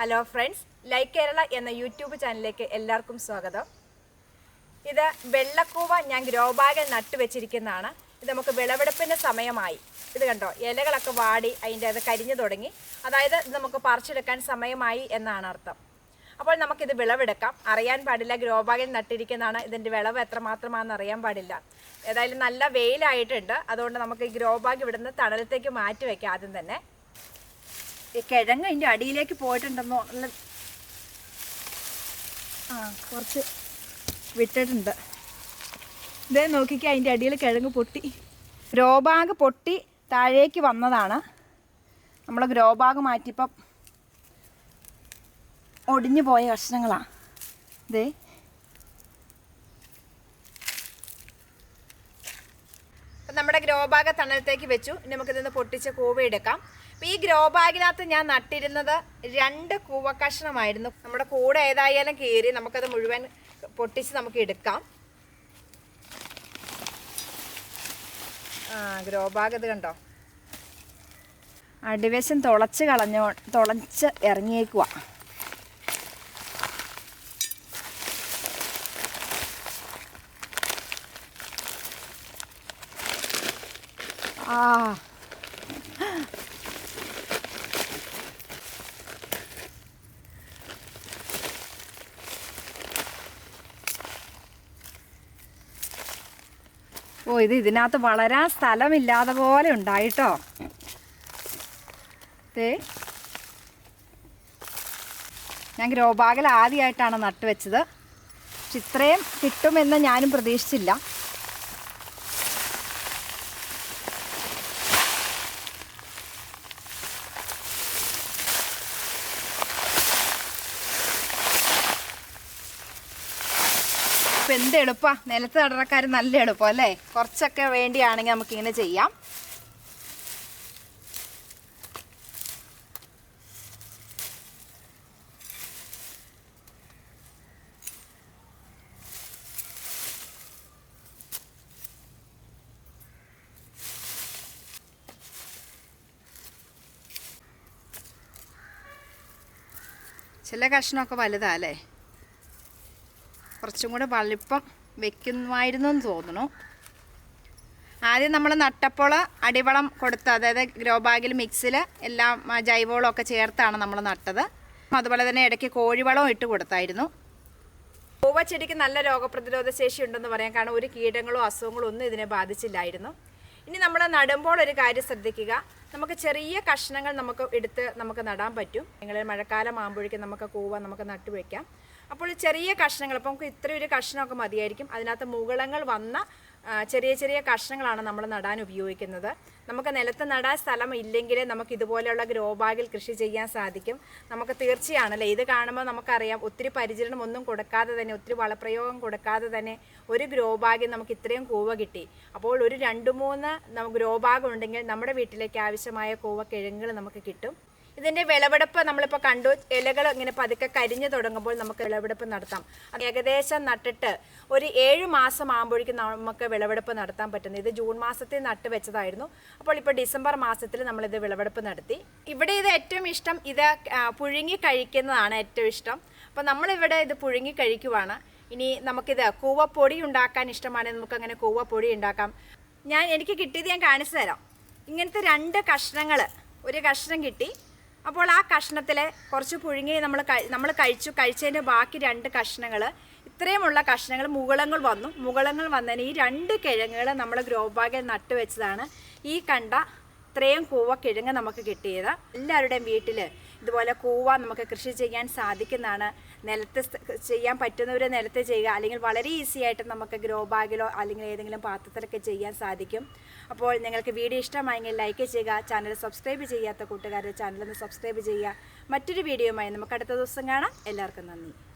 Hello friends like Kerala എന്ന YouTube ചാനലിലേക്ക് എല്ലാവർക്കും സ്വാഗതം. ഇത് വെള്ളക്കൂവ ഞാൻ ഗ്രോ ബാഗിൽ നട്ടു വെച്ചിരിക്കുന്നതാണ്. ഇത് നമുക്ക് വിളവെടുപ്പിന്റെ സമയമായി. ഇത് കണ്ടോ? ഇലകളൊക്കെ വാടി അതിന്റെ അത് കരിഞ്ഞു തുടങ്ങി. അതായത് ഇത് നമുക്ക് പറിച്ചെടുക്കാൻ സമയമായി എന്നാണ് അർത്ഥം. അപ്പോൾ നമുക്കിത് വിളവെടുക്കാം. അറിയാൻ പാടില്ല ഗ്രോ ബാഗിൽ നട്ടിരിക്കുന്നതാണ്. ഇതിന്റെ വിളവ് എത്രമാത്രമാണെന്ന് അറിയാൻ പാടില്ല. ഏതായാലും നല്ല വെയിലായിട്ടുണ്ട്. അതുകൊണ്ട് നമുക്ക് ഈ ഗ്രോ ബാഗ് ഇവിടുന്ന് തണലത്തേക്ക് മാറ്റി വയ്ക്കാം ആദ്യം തന്നെ. കിഴങ്ങ് അതിന്റെ അടിയിലേക്ക് പോയിട്ടുണ്ടെന്നോ നല്ല ആ കുറച്ച് വിട്ടിട്ടുണ്ട്. ഇതേ നോക്കിക്കുക അതിന്റെ അടിയിൽ കിഴങ്ങ് പൊട്ടി. ഗ്രോബാഗ് പൊട്ടി താഴേക്ക് വന്നതാണ്. നമ്മൾ ഗ്രോബാഗ് മാറ്റിയപ്പം ഒടിഞ്ഞു പോയ കഷ്ണങ്ങളാണ് ഇതേ നമ്മുടെ ഗ്രോ ബാഗ് തണലത്തേക്ക് വെച്ചു. നമുക്കിതൊന്ന് പൊട്ടിച്ച് കൂവയെടുക്കാം അപ്പം ഈ ഗ്രോ ബാഗിനകത്ത് ഞാൻ നട്ടിരുന്നത് രണ്ട് കൂവ കഷ്ണമായിരുന്നു. നമ്മുടെ കൂടെ ഏതായാലും കീറി നമുക്കത് മുഴുവൻ പൊട്ടിച്ച് നമുക്ക് എടുക്കാം. ആ ഗ്രോ ബാഗ് ഇത് കണ്ടോ? അടിവശം തുളച്ച് കളഞ്ഞോ തുളച്ച് ഇറങ്ങിയേക്കുക ഓ ഇത് ഇതിനകത്ത് വളരാൻ സ്ഥലമില്ലാതെ പോലെ ഉണ്ടായിട്ടോ. ഞാൻ ഗ്രോബാഗിൽ ആദ്യമായിട്ടാണ് നട്ടുവെച്ചത്. പക്ഷെ ഇത്രയും കിട്ടുമെന്ന് ഞാനും പ്രതീക്ഷിച്ചില്ല. എന്ത് എളുപ്പാ. നിലത്ത് നടക്കാർ നല്ല എളുപ്പം അല്ലേ? കുറച്ചൊക്കെ വേണ്ടിയാണെങ്കിൽ നമുക്ക് ഇങ്ങനെ ചെയ്യാം. ചില കഷ്ണമൊക്കെ വലുതാ അല്ലേ? കുറച്ചും കൂടെ വലിപ്പം വെക്കുമായിരുന്നു എന്ന് തോന്നുന്നു. ആദ്യം നമ്മൾ നട്ടപ്പോൾ അടിവളം കൊടുത്ത് അതായത് ഗ്രോ ബാഗിൽ മിക്സിൽ എല്ലാം ജൈവവളമൊക്കെ ചേർത്താണ് നമ്മൾ നട്ടത്. അതുപോലെ തന്നെ ഇടയ്ക്ക് കോഴിവളവും ഇട്ട് കൊടുത്തായിരുന്നു. പൂവ ചെടിക്ക് നല്ല രോഗപ്രതിരോധ ശേഷി ഉണ്ടെന്ന് പറയാം. കാരണം ഒരു കീടങ്ങളോ അസുഖങ്ങളോ ഒന്നും ഇതിനെ ബാധിച്ചില്ലായിരുന്നു. ഇനി നമ്മൾ നടുമ്പോൾ ഒരു കാര്യം ശ്രദ്ധിക്കുക. നമുക്ക് ചെറിയ കഷ്ണങ്ങൾ നമുക്ക് എടുത്ത് നമുക്ക് നടാൻ പറ്റും. നിങ്ങൾ മഴക്കാലം ആകുമ്പോഴേക്കും നമുക്ക് കൂവ നമുക്ക് നട്ടുവെക്കാം. അപ്പോൾ ചെറിയ കഷ്ണങ്ങൾ അപ്പോൾ നമുക്ക് ഇത്രയൊരു കഷ്ണമൊക്കെ മതിയായിരിക്കും. അതിനകത്ത് മുകളങ്ങൾ വന്ന ചെറിയ ചെറിയ കഷ്ണങ്ങളാണ് നമ്മൾ നടാൻ ഉപയോഗിക്കുന്നത്. നമുക്ക് നിലത്ത് നടാൻ സ്ഥലം ഇല്ലെങ്കിൽ നമുക്ക് ഇതുപോലെയുള്ള ഗ്രോ ബാഗിൽ കൃഷി ചെയ്യാൻ സാധിക്കും. നമുക്ക് തീർച്ചയാണല്ലേ ഇത് കാണുമ്പോൾ നമുക്കറിയാം ഒത്തിരി പരിചരണം ഒന്നും കൊടുക്കാതെ തന്നെ ഒത്തിരി വളപ്രയോഗം കൊടുക്കാതെ തന്നെ ഒരു ഗ്രോ ബാഗിൽ നമുക്ക് ഇത്രയും കൂവ കിട്ടി. അപ്പോൾ ഒരു രണ്ട് മൂന്ന് ഗ്രോ ബാഗ് ഉണ്ടെങ്കിൽ നമ്മുടെ വീട്ടിലേക്ക് ആവശ്യമായ കൂവ കിഴങ്ങുകൾ നമുക്ക് കിട്ടും. ഇതിന്റെ വിളവെടുപ്പ് നമ്മളിപ്പോൾ കണ്ടു. ഇലകൾ ഇങ്ങനെ പതുക്കെ കരിഞ്ഞു തുടങ്ങുമ്പോൾ നമുക്ക് വിളവെടുപ്പ് നടത്താം. ഏകദേശം നട്ടിട്ട് ഒരു ഏഴ് മാസം ആകുമ്പോഴേക്കും നമുക്ക് വിളവെടുപ്പ് നടത്താൻ പറ്റുന്നത്. ഇത് ജൂൺ മാസത്തിൽ നട്ട് വെച്ചതായിരുന്നു. അപ്പോൾ ഇപ്പോൾ ഡിസംബർ മാസത്തിൽ നമ്മളിത് വിളവെടുപ്പ് നടത്തി. ഇവിടെ ഇത് ഏറ്റവും ഇഷ്ടം ഇത് പുഴുങ്ങി കഴിക്കുന്നതാണ് ഏറ്റവും ഇഷ്ടം. അപ്പോൾ നമ്മളിവിടെ ഇത് പുഴുങ്ങി കഴിക്കുവാണ്. ഇനി നമുക്കിത് കൂവപ്പൊടി ഉണ്ടാക്കാൻ ഇഷ്ടമാണെങ്കിൽ നമുക്ക് അങ്ങനെ കൂവപ്പൊടി ഉണ്ടാക്കാം. ഞാൻ എനിക്ക് കിട്ടിയത് ഞാൻ കാണിച്ചു തരാം. ഇങ്ങനത്തെ രണ്ട് കഷ്ണങ്ങൾ ഒരു കഷ്ണം കിട്ടി. അപ്പോൾ ആ കഷ്ണത്തിലെ കുറച്ച് പുഴുങ്ങി നമ്മൾ നമ്മൾ കഴിച്ചു കഴിച്ചതിന്റെ ബാക്കി രണ്ട് കഷ്ണങ്ങൾ ഇത്രയുമുള്ള കഷ്ണങ്ങൾ മുകളങ്ങൾ വന്നു. മുകളങ്ങൾ വന്നതിന് ഈ രണ്ട് കിഴങ്ങുകൾ നമ്മൾ ഗ്രോ ബാഗിൽ നട്ടു വെച്ചതാണ്. ഈ കണ്ട ഇത്രയും കൂവ കിഴങ്ങ് നമുക്ക് കിട്ടിയത്. എല്ലാവരുടെയും വീട്ടിൽ ഇതുപോലെ കൂവ നമുക്ക് കൃഷി ചെയ്യാൻ സാധിക്കുന്നതാണ്. നിലത്ത് ചെയ്യാൻ പറ്റുന്നവർ നിലത്ത് ചെയ്യുക അല്ലെങ്കിൽ വളരെ ഈസി ആയിട്ട് നമുക്ക് ഗ്രോ ബാഗിലോ അല്ലെങ്കിൽ ഏതെങ്കിലും പാത്രത്തിലൊക്കെ ചെയ്യാൻ സാധിക്കും. അപ്പോൾ നിങ്ങൾക്ക് വീഡിയോ ഇഷ്ടമായെങ്കിൽ ലൈക്ക് ചെയ്യുക ചാനൽ സബ്സ്ക്രൈബ് ചെയ്യാത്ത കൂട്ടുകാരുടെ ചാനലൊന്ന് സബ്സ്ക്രൈബ് ചെയ്യുക. മറ്റൊരു വീഡിയോയുമായി നമുക്ക് അടുത്ത ദിവസം കാണാം. എല്ലാവർക്കും നന്ദി.